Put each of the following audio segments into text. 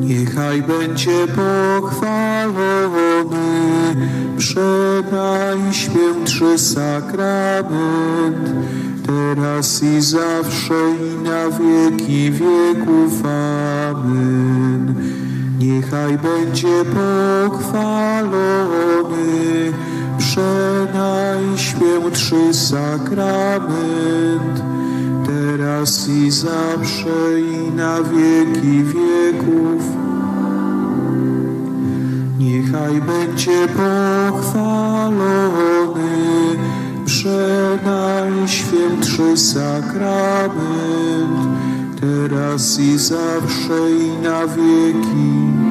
Niechaj będzie pochwalony przenajświętszy sakrament, teraz i zawsze i na wieki wieków. Amen. Niechaj będzie pochwalony przenajświętszy sakrament, teraz i zawsze i na wieki wieków. Niechaj będzie pochwalony przenajświętszy sakrament, teraz i zawsze i na wieki.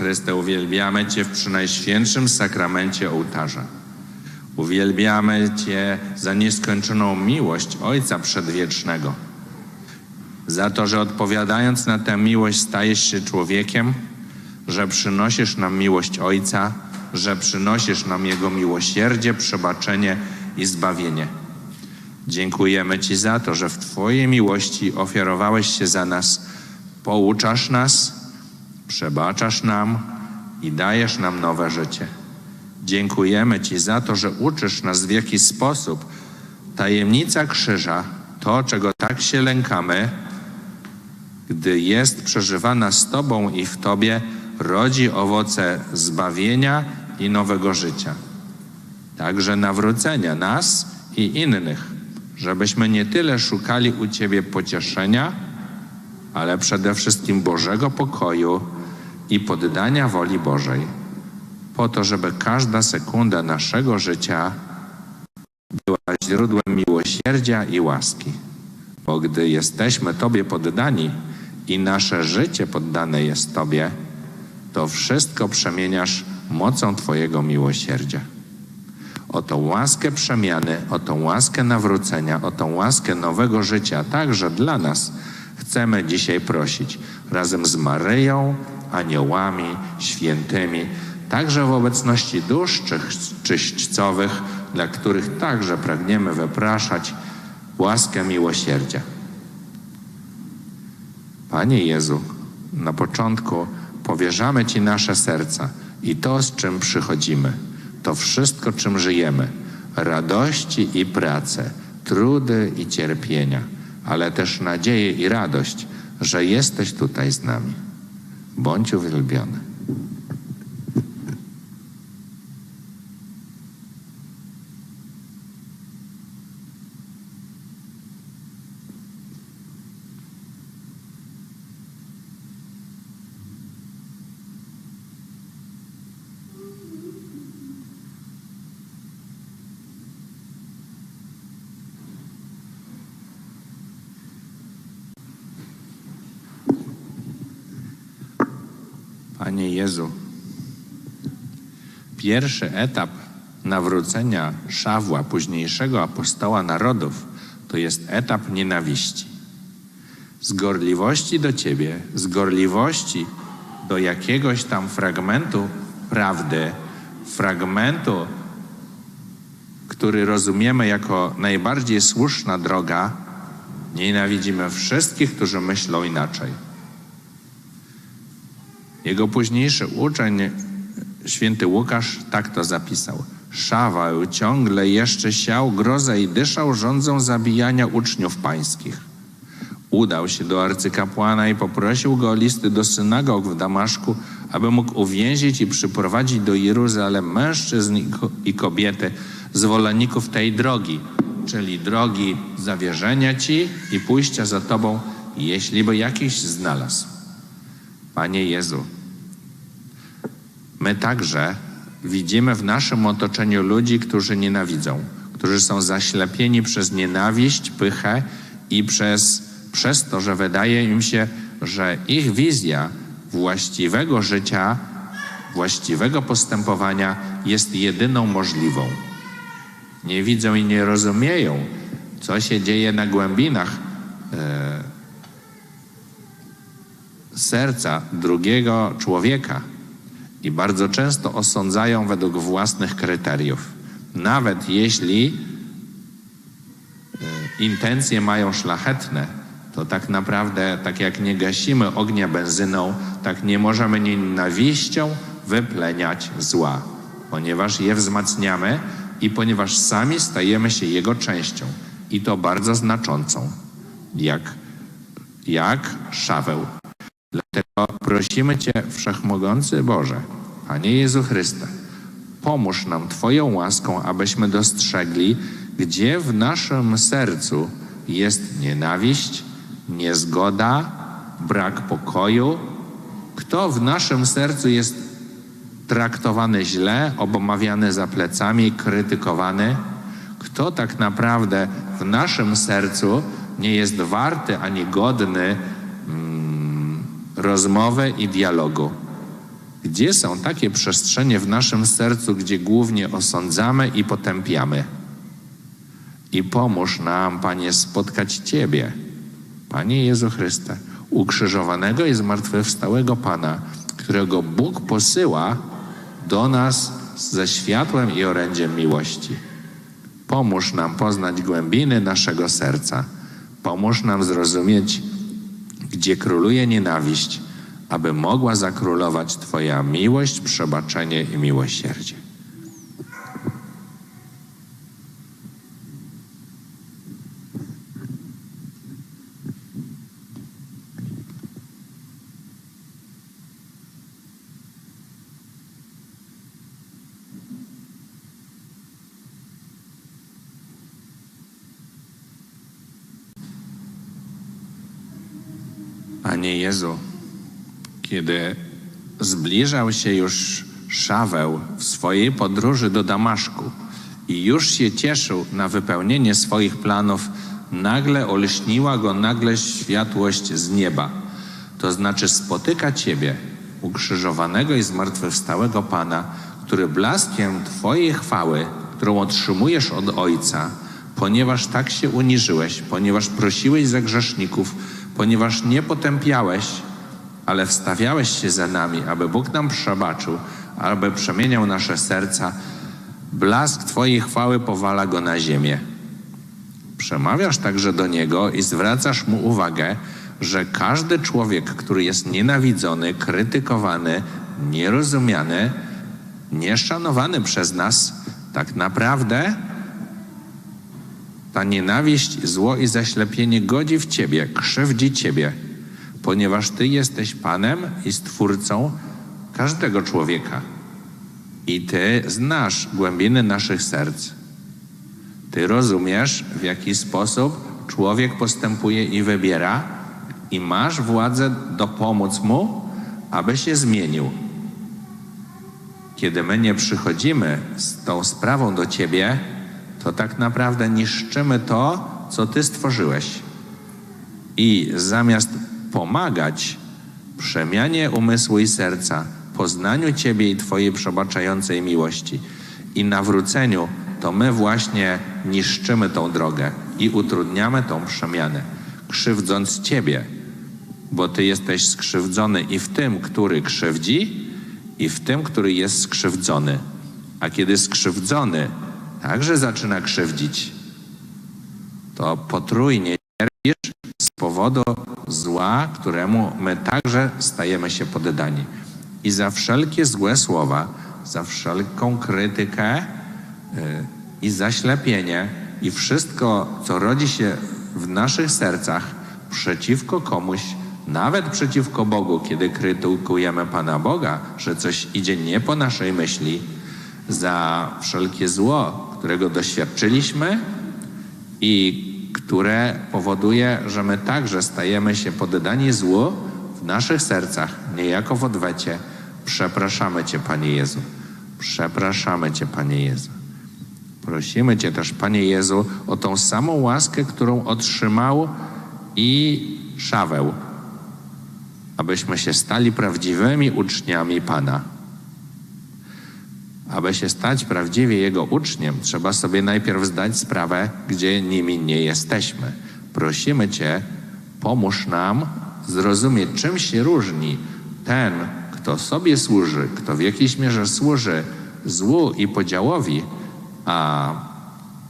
Chryste, uwielbiamy Cię w przynajświętszym sakramencie ołtarza. Uwielbiamy Cię za nieskończoną miłość Ojca Przedwiecznego. Za to, że odpowiadając na tę miłość stajesz się człowiekiem, że przynosisz nam miłość Ojca, że przynosisz nam Jego miłosierdzie, przebaczenie i zbawienie. Dziękujemy Ci za to, że w Twojej miłości ofiarowałeś się za nas, pouczasz nas, przebaczasz nam i dajesz nam nowe życie. Dziękujemy Ci za to, że uczysz nas w jaki sposób tajemnica krzyża, to czego tak się lękamy, gdy jest przeżywana z Tobą i w Tobie, rodzi owoce zbawienia i nowego życia. Także nawrócenia nas i innych, żebyśmy nie tyle szukali u Ciebie pocieszenia, ale przede wszystkim Bożego pokoju i poddania woli Bożej, po to, żeby każda sekunda naszego życia była źródłem miłosierdzia i łaski. Bo gdy jesteśmy Tobie poddani i nasze życie poddane jest Tobie, to wszystko przemieniasz mocą Twojego miłosierdzia. O tą łaskę przemiany, o tą łaskę nawrócenia, o tą łaskę nowego życia, także dla nas chcemy dzisiaj prosić razem z Maryją, aniołami, świętymi, także w obecności dusz czyś- czyśćcowych, dla których także pragniemy wypraszać łaskę miłosierdzia. Panie Jezu, na początku powierzamy Ci nasze serca i to, z czym przychodzimy, to wszystko, czym żyjemy, radości i pracę, trudy i cierpienia, ale też nadzieję i radość, że jesteś tutaj z nami. Bądź uwielbiony. Panie Jezu, pierwszy etap nawrócenia Szawła, późniejszego apostoła narodów, to jest etap nienawiści. Z gorliwości do Ciebie, z gorliwości do jakiegoś tam fragmentu prawdy, fragmentu, który rozumiemy jako najbardziej słuszna droga, nienawidzimy wszystkich, którzy myślą inaczej. Jego późniejszy uczeń, święty Łukasz, tak to zapisał. Szaweł ciągle jeszcze siał grozę i dyszał rządzą zabijania uczniów pańskich. Udał się do arcykapłana i poprosił go o listy do synagog w Damaszku, aby mógł uwięzić i przyprowadzić do Jeruzalem mężczyzn i kobiety, zwolenników tej drogi, czyli drogi zawierzenia Ci i pójścia za Tobą, jeśli by jakiś znalazł. Panie Jezu, my także widzimy w naszym otoczeniu ludzi, którzy nienawidzą, którzy są zaślepieni przez nienawiść, pychę i przez, przez to, że wydaje im się, że ich wizja właściwego życia, właściwego postępowania jest jedyną możliwą. Nie widzą i nie rozumieją, co się dzieje na głębinach e, serca drugiego człowieka i bardzo często osądzają według własnych kryteriów. Nawet jeśli e, intencje mają szlachetne, to tak naprawdę, tak jak nie gasimy ognia benzyną, tak nie możemy nienawiścią wypleniać zła, ponieważ je wzmacniamy i ponieważ sami stajemy się jego częścią i to bardzo znaczącą, jak, jak Szaweł. Dlatego prosimy Cię, Wszechmogący Boże, Panie Jezu Chryste, pomóż nam Twoją łaską, abyśmy dostrzegli, gdzie w naszym sercu jest nienawiść, niezgoda, brak pokoju, kto w naszym sercu jest traktowany źle, obomawiany za plecami, krytykowany, kto tak naprawdę w naszym sercu nie jest warty ani godny rozmowy i dialogu. Gdzie są takie przestrzenie w naszym sercu, gdzie głównie osądzamy i potępiamy? I pomóż nam, Panie, spotkać Ciebie, Panie Jezu Chryste, ukrzyżowanego i zmartwychwstałego Pana, którego Bóg posyła do nas ze światłem i orędziem miłości. Pomóż nam poznać głębiny naszego serca. Pomóż nam zrozumieć, gdzie króluje nienawiść, aby mogła zakrólować Twoja miłość, przebaczenie i miłosierdzie. Panie Jezu, kiedy zbliżał się już Szaweł w swojej podróży do Damaszku i już się cieszył na wypełnienie swoich planów, nagle olśniła go nagle światłość z nieba. To znaczy spotyka Ciebie, ukrzyżowanego i zmartwychwstałego Pana, który blaskiem Twojej chwały, którą otrzymujesz od Ojca, ponieważ tak się uniżyłeś, ponieważ prosiłeś za grzeszników, ponieważ nie potępiałeś, ale wstawiałeś się za nami, aby Bóg nam przebaczył, aby przemieniał nasze serca, blask Twojej chwały powala go na ziemię. Przemawiasz także do niego i zwracasz mu uwagę, że każdy człowiek, który jest nienawidzony, krytykowany, nierozumiany, nieszanowany przez nas, tak naprawdę ta nienawiść, zło i zaślepienie godzi w Ciebie, krzywdzi Ciebie, ponieważ Ty jesteś Panem i Stwórcą każdego człowieka. I Ty znasz głębiny naszych serc. Ty rozumiesz, w jaki sposób człowiek postępuje i wybiera, i masz władzę dopomóc mu, aby się zmienił. Kiedy my nie przychodzimy z tą sprawą do Ciebie, to tak naprawdę niszczymy to, co Ty stworzyłeś. I zamiast pomagać przemianie umysłu i serca, poznaniu Ciebie i Twojej przebaczającej miłości i nawróceniu, to my właśnie niszczymy tą drogę i utrudniamy tą przemianę, krzywdząc Ciebie, bo Ty jesteś skrzywdzony i w tym, który krzywdzi, i w tym, który jest skrzywdzony. A kiedy skrzywdzony także zaczyna krzywdzić, to potrójnie powodu zła, któremu my także stajemy się poddani. I za wszelkie złe słowa, za wszelką krytykę y, i zaślepienie i wszystko, co rodzi się w naszych sercach przeciwko komuś, nawet przeciwko Bogu, kiedy krytykujemy Pana Boga, że coś idzie nie po naszej myśli, za wszelkie zło, którego doświadczyliśmy i które powoduje, że my także stajemy się poddani złu w naszych sercach, niejako w odwecie. Przepraszamy Cię, Panie Jezu. Przepraszamy Cię, Panie Jezu. Prosimy Cię też, Panie Jezu, o tą samą łaskę, którą otrzymał i Szaweł, abyśmy się stali prawdziwymi uczniami Pana Aby się stać prawdziwie Jego uczniem, trzeba sobie najpierw zdać sprawę, gdzie nimi nie jesteśmy. Prosimy Cię, pomóż nam zrozumieć, czym się różni ten, kto sobie służy, kto w jakiejś mierze służy złu i podziałowi, a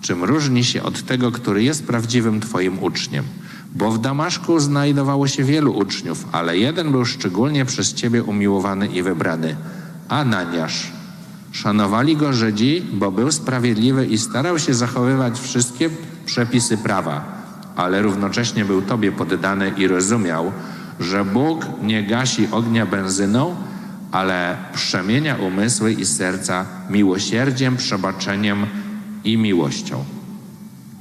czym różni się od tego, który jest prawdziwym Twoim uczniem. Bo w Damaszku znajdowało się wielu uczniów, ale jeden był szczególnie przez Ciebie umiłowany i wybrany Ananiasz. Szanowali go Żydzi, bo był sprawiedliwy i starał się zachowywać wszystkie przepisy prawa, ale równocześnie był Tobie poddany i rozumiał, że Bóg nie gasi ognia benzyną, ale przemienia umysły i serca miłosierdziem, przebaczeniem i miłością.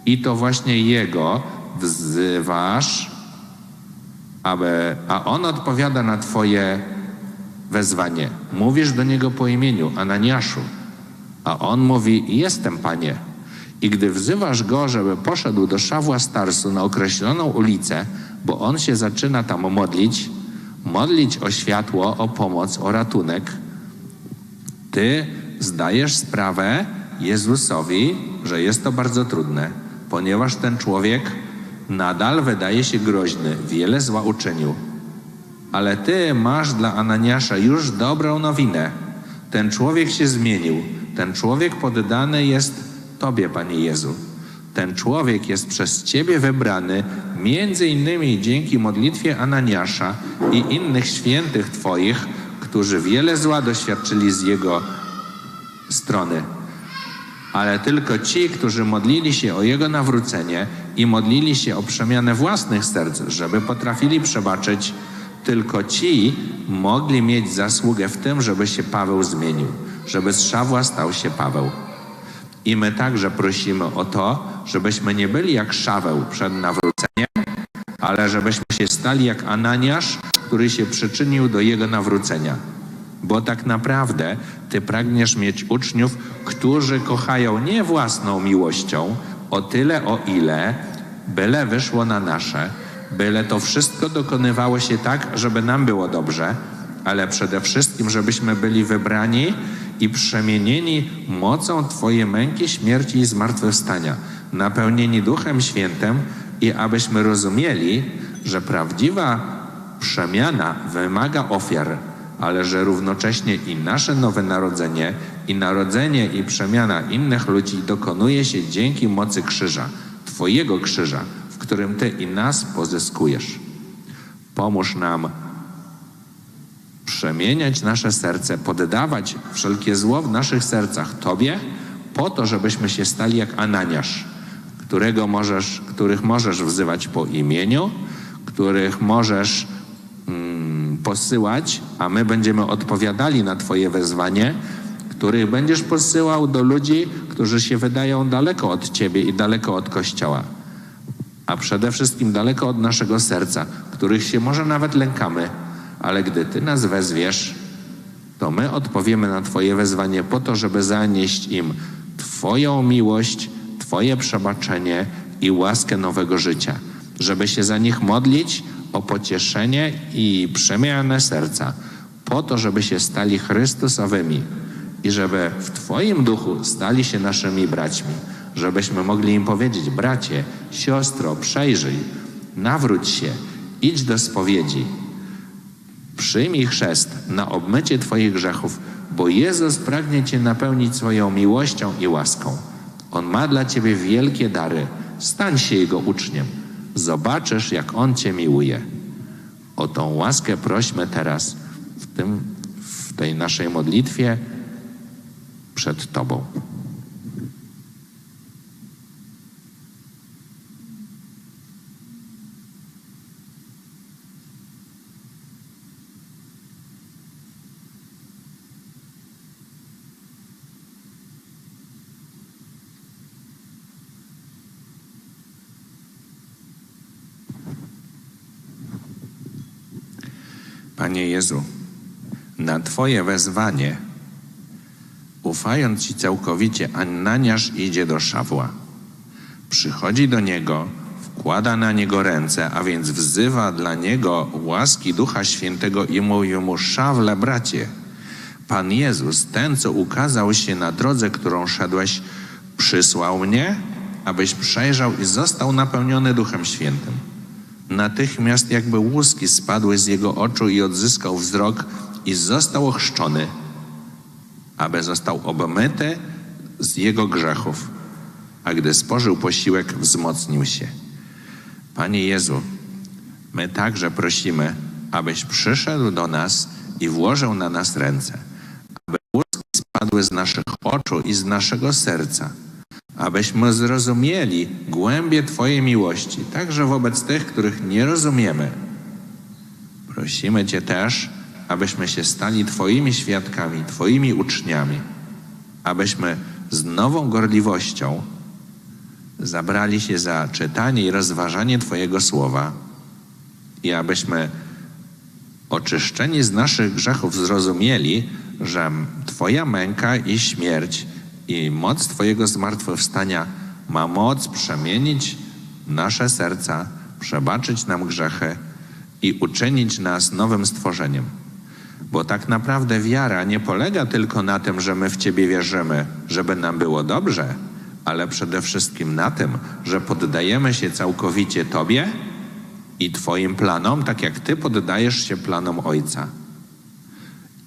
I to właśnie Jego wzywasz, aby, a On odpowiada na Twoje wezwanie. Mówisz do Niego po imieniu, Ananiaszu, a On mówi, jestem Panie. I gdy wzywasz Go, żeby poszedł do Szawła Starsu na określoną ulicę, bo On się zaczyna tam modlić, modlić o światło, o pomoc, o ratunek, Ty zdajesz sprawę Jezusowi, że jest to bardzo trudne, ponieważ ten człowiek nadal wydaje się groźny, wiele zła uczynił. Ale ty masz dla Ananiasza już dobrą nowinę. Ten człowiek się zmienił. Ten człowiek poddany jest Tobie, Panie Jezu. Ten człowiek jest przez Ciebie wybrany, między innymi dzięki modlitwie Ananiasza i innych świętych Twoich, którzy wiele zła doświadczyli z jego strony. Ale tylko ci, którzy modlili się o jego nawrócenie i modlili się o przemianę własnych serc, żeby potrafili przebaczyć, tylko ci mogli mieć zasługę w tym, żeby się Paweł zmienił, żeby z Szawła stał się Paweł. I my także prosimy o to, żebyśmy nie byli jak Szaweł przed nawróceniem, ale żebyśmy się stali jak Ananiasz, który się przyczynił do jego nawrócenia. Bo tak naprawdę ty pragniesz mieć uczniów, którzy kochają nie własną miłością, o tyle o ile, byle wyszło na nasze, byle to wszystko dokonywało się tak, żeby nam było dobrze, ale przede wszystkim, żebyśmy byli wybrani i przemienieni mocą Twojej męki, śmierci i zmartwychwstania, napełnieni Duchem Świętym i abyśmy rozumieli, że prawdziwa przemiana wymaga ofiar, ale że równocześnie i nasze nowe narodzenie, i narodzenie i przemiana innych ludzi dokonuje się dzięki mocy krzyża, Twojego krzyża, którym Ty i nas pozyskujesz. Pomóż nam przemieniać nasze serce, poddawać wszelkie zło w naszych sercach Tobie, po to, żebyśmy się stali jak Ananiasz, którego możesz, których możesz wzywać po imieniu, których możesz mm, posyłać, a my będziemy odpowiadali na Twoje wezwanie, których będziesz posyłał do ludzi, którzy się wydają daleko od Ciebie i daleko od Kościoła, a przede wszystkim daleko od naszego serca, których się może nawet lękamy, ale gdy Ty nas wezwiesz, to my odpowiemy na Twoje wezwanie po to, żeby zanieść im Twoją miłość, Twoje przebaczenie i łaskę nowego życia, żeby się za nich modlić o pocieszenie i przemianę serca, po to, żeby się stali Chrystusowymi i żeby w Twoim duchu stali się naszymi braćmi, żebyśmy mogli im powiedzieć: bracie, siostro, przejrzyj, nawróć się, idź do spowiedzi. Przyjmij chrzest na obmycie Twoich grzechów, bo Jezus pragnie Cię napełnić swoją miłością i łaską. On ma dla Ciebie wielkie dary. Stań się Jego uczniem. Zobaczysz, jak On Cię miłuje. O tą łaskę prośmy teraz w, tym, w tej naszej modlitwie przed Tobą. Panie Jezu, na Twoje wezwanie, ufając Ci całkowicie, Ananiasz idzie do Szawła. Przychodzi do niego, wkłada na niego ręce, a więc wzywa dla niego łaski Ducha Świętego i mówi mu: Szawle, bracie, Pan Jezus, ten, co ukazał się na drodze, którą szedłeś, przysłał mnie, abyś przejrzał i został napełniony Duchem Świętym. Natychmiast jakby łuski spadły z jego oczu i odzyskał wzrok i został ochrzczony, aby został obmyty z jego grzechów. A gdy spożył posiłek, wzmocnił się. Panie Jezu, my także prosimy, abyś przyszedł do nas i włożył na nas ręce, aby łuski spadły z naszych oczu i z naszego serca, abyśmy zrozumieli głębię Twojej miłości, także wobec tych, których nie rozumiemy. Prosimy Cię też, abyśmy się stali Twoimi świadkami, Twoimi uczniami, abyśmy z nową gorliwością zabrali się za czytanie i rozważanie Twojego słowa i abyśmy oczyszczeni z naszych grzechów zrozumieli, że Twoja męka i śmierć i moc Twojego zmartwychwstania ma moc przemienić nasze serca, przebaczyć nam grzechy i uczynić nas nowym stworzeniem. Bo tak naprawdę wiara nie polega tylko na tym, że my w Ciebie wierzymy, żeby nam było dobrze, ale przede wszystkim na tym, że poddajemy się całkowicie Tobie i Twoim planom, tak jak Ty poddajesz się planom Ojca.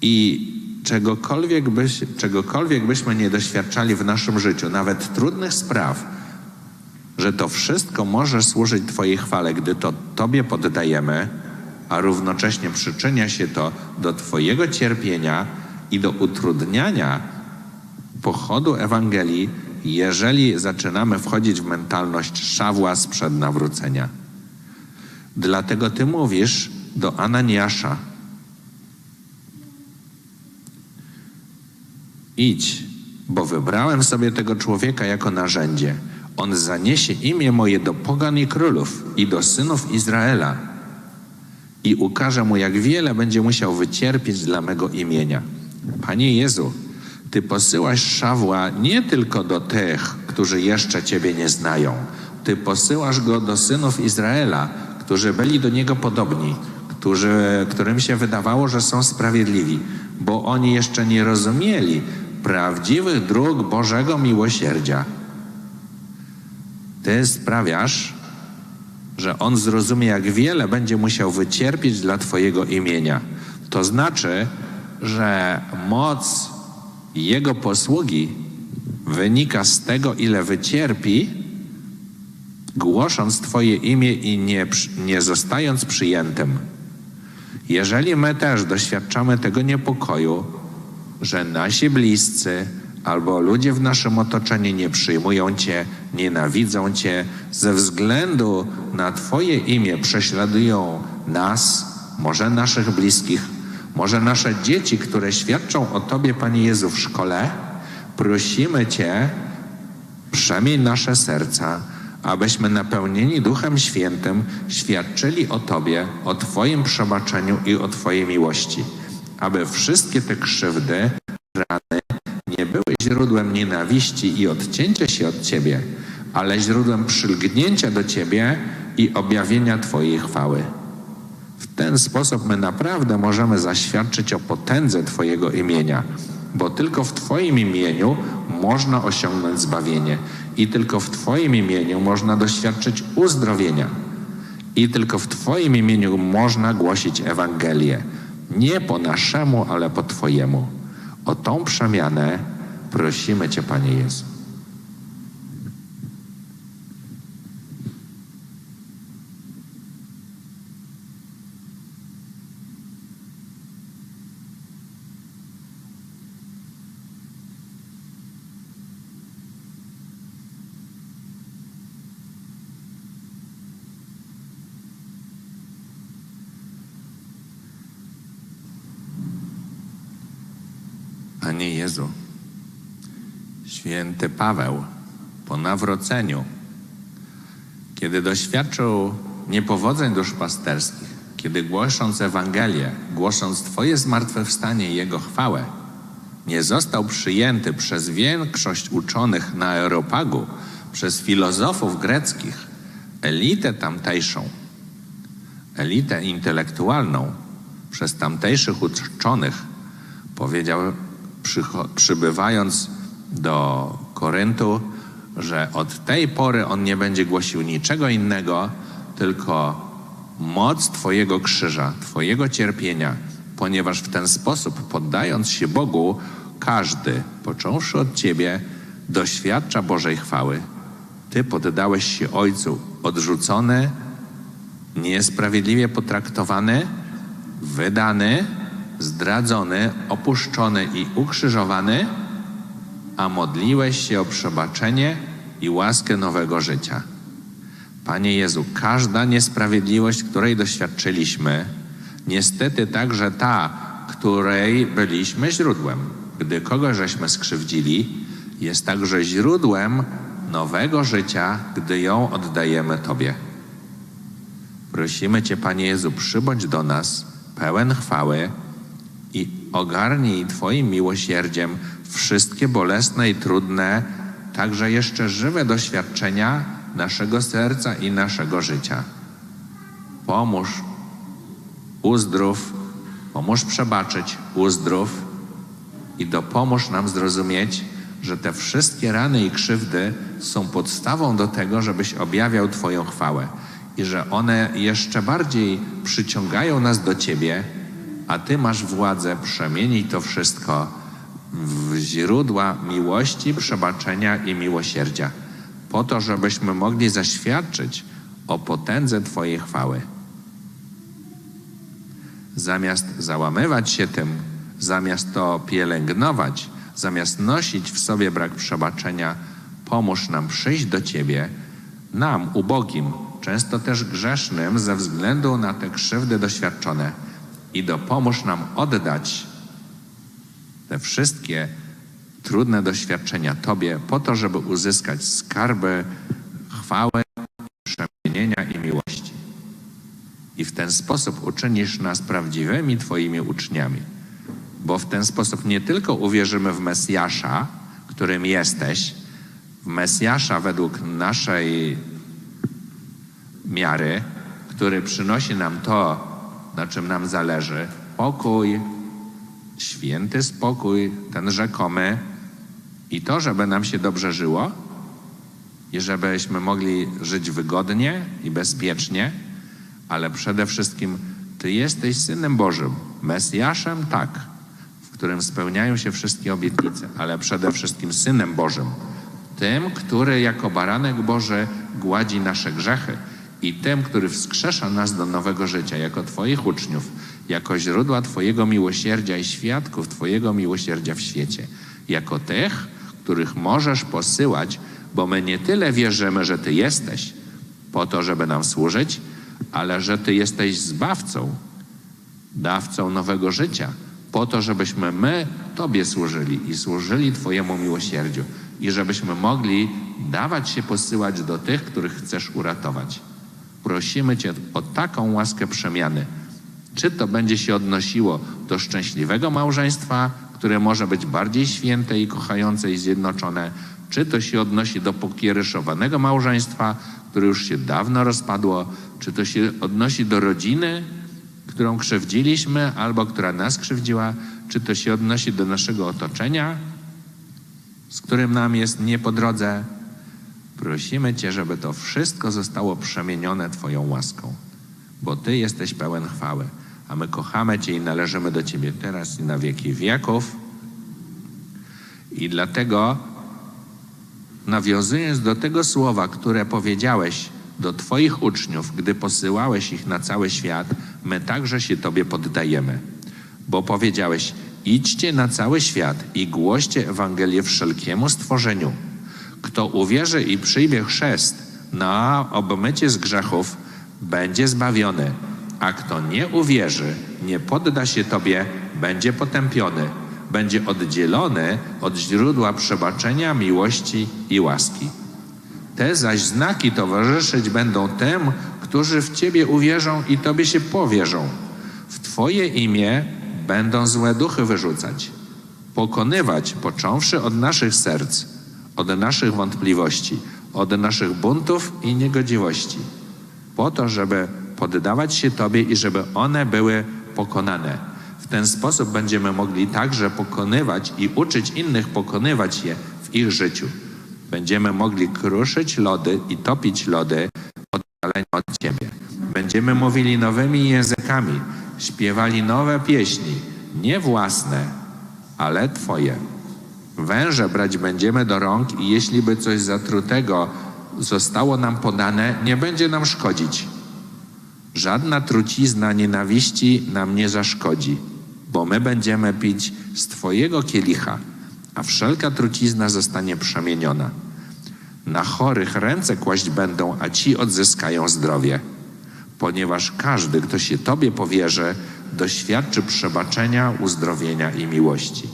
I czegokolwiek, byś, czegokolwiek byśmy nie doświadczali w naszym życiu, nawet trudnych spraw, że to wszystko może służyć Twojej chwale, gdy to Tobie poddajemy, a równocześnie przyczynia się to do Twojego cierpienia i do utrudniania pochodu Ewangelii, jeżeli zaczynamy wchodzić w mentalność Szawła sprzed nawrócenia. Dlatego Ty mówisz do Ananiasza, idź, bo wybrałem sobie tego człowieka jako narzędzie. On zaniesie imię moje do pogan i królów i do synów Izraela i ukaże mu, jak wiele będzie musiał wycierpieć dla mego imienia. Panie Jezu, Ty posyłasz Szawła nie tylko do tych, którzy jeszcze Ciebie nie znają. Ty posyłasz go do synów Izraela, którzy byli do niego podobni, którzy, którym się wydawało, że są sprawiedliwi, bo oni jeszcze nie rozumieli prawdziwych dróg Bożego miłosierdzia. Ty sprawiasz, że on zrozumie, jak wiele będzie musiał wycierpieć dla Twojego imienia. To znaczy, że moc jego posługi wynika z tego, ile wycierpi, głosząc Twoje imię i nie, nie zostając przyjętym. Jeżeli my też doświadczamy tego niepokoju, że nasi bliscy albo ludzie w naszym otoczeniu nie przyjmują Cię, nienawidzą Cię, ze względu na Twoje imię prześladują nas, może naszych bliskich, może nasze dzieci, które świadczą o Tobie, Panie Jezu, w szkole, prosimy Cię, przemień nasze serca, abyśmy napełnieni Duchem Świętym świadczyli o Tobie, o Twoim przebaczeniu i o Twojej miłości, aby wszystkie te krzywdy, rany nie były źródłem nienawiści i odcięcia się od Ciebie, ale źródłem przylgnięcia do Ciebie i objawienia Twojej chwały. W ten sposób my naprawdę możemy zaświadczyć o potędze Twojego imienia, bo tylko w Twoim imieniu można osiągnąć zbawienie i tylko w Twoim imieniu można doświadczyć uzdrowienia i tylko w Twoim imieniu można głosić Ewangelię. Nie po naszemu, ale po Twojemu. O tą przemianę prosimy Cię, Panie Jezu. Panie Jezu, święty Paweł po nawróceniu, kiedy doświadczył niepowodzeń duszpasterskich, kiedy głosząc Ewangelię, głosząc Twoje zmartwychwstanie i Jego chwałę, nie został przyjęty przez większość uczonych na Aeropagu, przez filozofów greckich, elitę tamtejszą, elitę intelektualną, przez tamtejszych uczonych, powiedział, przybywając do Koryntu, że od tej pory on nie będzie głosił niczego innego, tylko moc Twojego krzyża, Twojego cierpienia, ponieważ w ten sposób, poddając się Bogu, każdy, począwszy od Ciebie, doświadcza Bożej chwały. Ty poddałeś się Ojcu, odrzucony, niesprawiedliwie potraktowany, wydany, zdradzony, opuszczony i ukrzyżowany, a modliłeś się o przebaczenie i łaskę nowego życia. Panie Jezu, każda niesprawiedliwość, której doświadczyliśmy, niestety także ta, której byliśmy źródłem, gdy kogoś żeśmy skrzywdzili, jest także źródłem nowego życia, gdy ją oddajemy Tobie. Prosimy Cię, Panie Jezu, przybądź do nas, pełen chwały i ogarnij Twoim miłosierdziem wszystkie bolesne i trudne, także jeszcze żywe doświadczenia naszego serca i naszego życia. Pomóż, uzdrów, pomóż przebaczyć, uzdrów. I dopomóż nam zrozumieć, że te wszystkie rany i krzywdy są podstawą do tego, żebyś objawiał Twoją chwałę i że one jeszcze bardziej przyciągają nas do Ciebie, a Ty masz władzę przemienić to wszystko w źródła miłości, przebaczenia i miłosierdzia, po to, żebyśmy mogli zaświadczyć o potędze Twojej chwały. Zamiast załamywać się tym, zamiast to pielęgnować, zamiast nosić w sobie brak przebaczenia, pomóż nam przyjść do Ciebie, nam, ubogim, często też grzesznym ze względu na te krzywdy doświadczone i dopomóż nam oddać te wszystkie trudne doświadczenia Tobie po to, żeby uzyskać skarby chwały, przemienienia i miłości. I w ten sposób uczynisz nas prawdziwymi Twoimi uczniami, bo w ten sposób nie tylko uwierzymy w Mesjasza, którym jesteś, w Mesjasza według naszej miary, który przynosi nam to, na czym nam zależy, pokój, święty spokój, ten rzekomy. I to, żeby nam się dobrze żyło i żebyśmy mogli żyć wygodnie i bezpiecznie, ale przede wszystkim Ty jesteś Synem Bożym, Mesjaszem, tak, w którym spełniają się wszystkie obietnice, ale przede wszystkim Synem Bożym, tym, który jako baranek Boży gładzi nasze grzechy i tym, który wskrzesza nas do nowego życia, jako Twoich uczniów, jako źródła Twojego miłosierdzia i świadków Twojego miłosierdzia w świecie, jako tych, których możesz posyłać, bo my nie tyle wierzymy, że Ty jesteś, po to, żeby nam służyć, ale że Ty jesteś zbawcą, dawcą nowego życia, po to, żebyśmy my Tobie służyli i służyli Twojemu miłosierdziu i żebyśmy mogli dawać się posyłać do tych, których chcesz uratować. Prosimy Cię o taką łaskę przemiany. Czy to będzie się odnosiło do szczęśliwego małżeństwa, które może być bardziej święte i kochające i zjednoczone, czy to się odnosi do pokieryszowanego małżeństwa, które już się dawno rozpadło, czy to się odnosi do rodziny, którą krzywdziliśmy albo która nas krzywdziła, czy to się odnosi do naszego otoczenia, z którym nam jest nie po drodze. Prosimy Cię, żeby to wszystko zostało przemienione Twoją łaską, bo Ty jesteś pełen chwały, a my kochamy Cię i należymy do Ciebie teraz i na wieki wieków. I dlatego, nawiązując do tego słowa, które powiedziałeś do Twoich uczniów, gdy posyłałeś ich na cały świat, my także się Tobie poddajemy, bo powiedziałeś: idźcie na cały świat i głoście Ewangelię wszelkiemu stworzeniu. Kto uwierzy i przyjmie chrzest na obmycie z grzechów, będzie zbawiony, a kto nie uwierzy, nie podda się Tobie, będzie potępiony, będzie oddzielony od źródła przebaczenia, miłości i łaski. Te zaś znaki towarzyszyć będą tym, którzy w Ciebie uwierzą i Tobie się powierzą. W Twoje imię będą złe duchy wyrzucać, pokonywać, począwszy od naszych serc, od naszych wątpliwości, od naszych buntów i niegodziwości, po to, żeby poddawać się Tobie i żeby one były pokonane. W ten sposób będziemy mogli także pokonywać i uczyć innych pokonywać je w ich życiu. Będziemy mogli kruszyć lody i topić lody oddaleni od Ciebie. Będziemy mówili nowymi językami, śpiewali nowe pieśni, nie własne, ale Twoje. Węże brać będziemy do rąk i jeśli by coś zatrutego zostało nam podane, nie będzie nam szkodzić. Żadna trucizna nienawiści nam nie zaszkodzi, bo my będziemy pić z Twojego kielicha, a wszelka trucizna zostanie przemieniona. Na chorych ręce kłaść będą, a ci odzyskają zdrowie. Ponieważ każdy, kto się Tobie powierzy, doświadczy przebaczenia, uzdrowienia i miłości.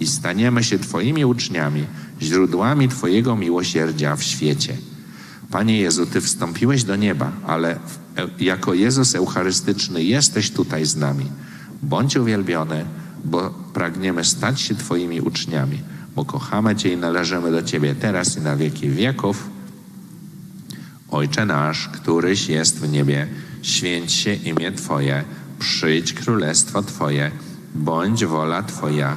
I staniemy się Twoimi uczniami, źródłami Twojego miłosierdzia w świecie. Panie Jezu, Ty wstąpiłeś do nieba, ale w- jako Jezus Eucharystyczny jesteś tutaj z nami. Bądź uwielbiony, bo pragniemy stać się Twoimi uczniami, bo kochamy Cię i należymy do Ciebie teraz i na wieki wieków. Ojcze nasz, któryś jest w niebie, święć się imię Twoje, przyjdź królestwo Twoje, bądź wola Twoja,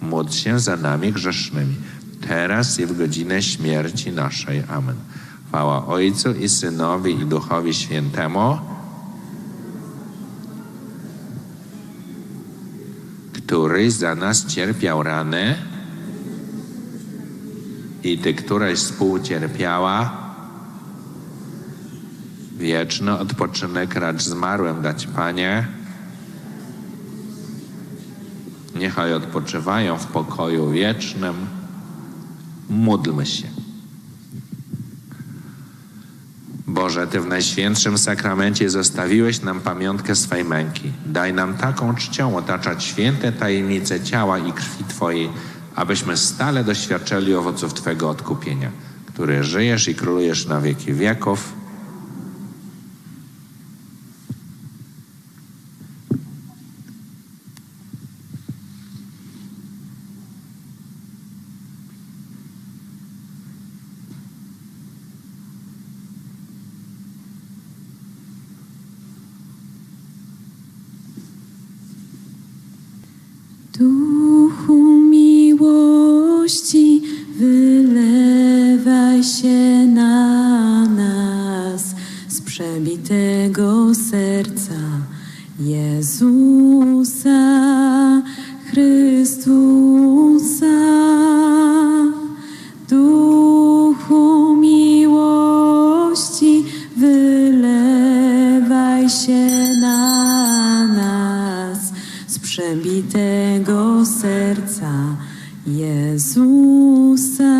módl się za nami grzesznymi, teraz i w godzinę śmierci naszej. Amen. Chwała Ojcu i Synowi i Duchowi Świętemu, któryś za nas cierpiał rany i Ty, któraś współcierpiała, wieczny odpoczynek racz zmarłym dać, Panie. Niechaj odpoczywają w pokoju wiecznym. Módlmy się. Boże, Ty w Najświętszym Sakramencie zostawiłeś nam pamiątkę swej męki. Daj nam taką czcią otaczać święte tajemnice ciała i krwi Twojej, abyśmy stale doświadczali owoców Twego odkupienia, który żyjesz i królujesz na wieki wieków. Przebitego serca Jezusa